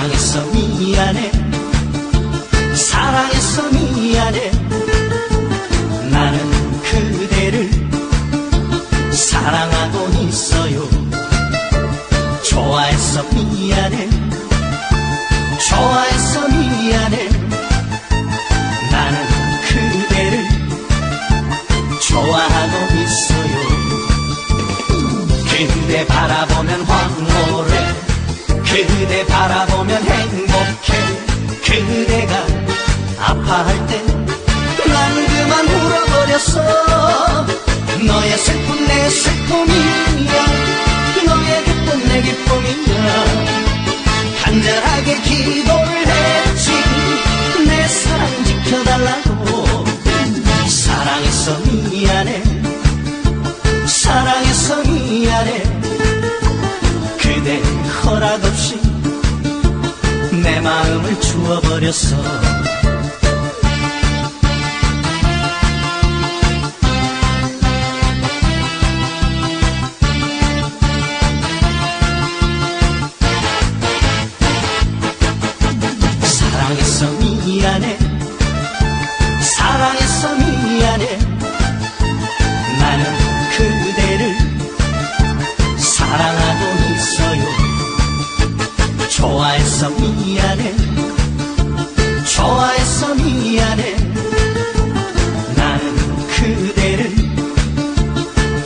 사랑했어 미안해 사랑했어 미안해 나는 그대를 사랑하고 있어요. 좋아했어 미안해 좋아했어 미안해 나는 그대를 좋아하고 있어요. 그대 바라보면 황홀해. 그대 바라 아파할 때난 그만 울어버렸어. 너의 슬픔 내 슬픔이야 너의 기쁨 내 기쁨이야 간절하게 기도를 했지. 내 사랑 지켜달라고. 사랑했어 미안해 사랑했어 미안해 그대 허락 없이 내 마음을 주워버렸어 좋아했어 미안해 좋아했어 미안해 나는 그대를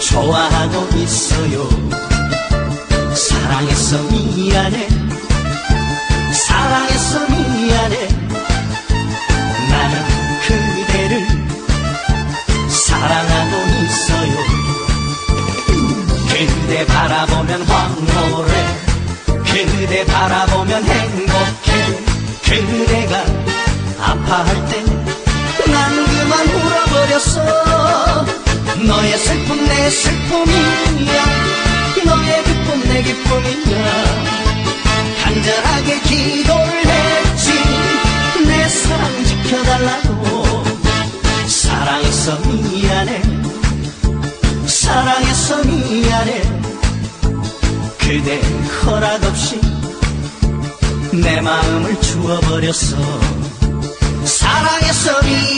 좋아하고 있어요. 사랑했어 미안해 사랑했어 미안해 나는 그대를 사랑하고 있어요. 그대 바라보면 황홀해 그대 바라보면 행복해. 그대가 아파할 때 난 그만 울어버렸어. 너의 슬픔 내 슬픔이야 너의 기쁨 내 기쁨이야 간절하게 기도를 했지. 내 사랑 지켜달라고. 사랑했어 미안해 사랑했어 미안해 그대 허락 없이 내 마음을 주워버렸어. 사랑했어 미안해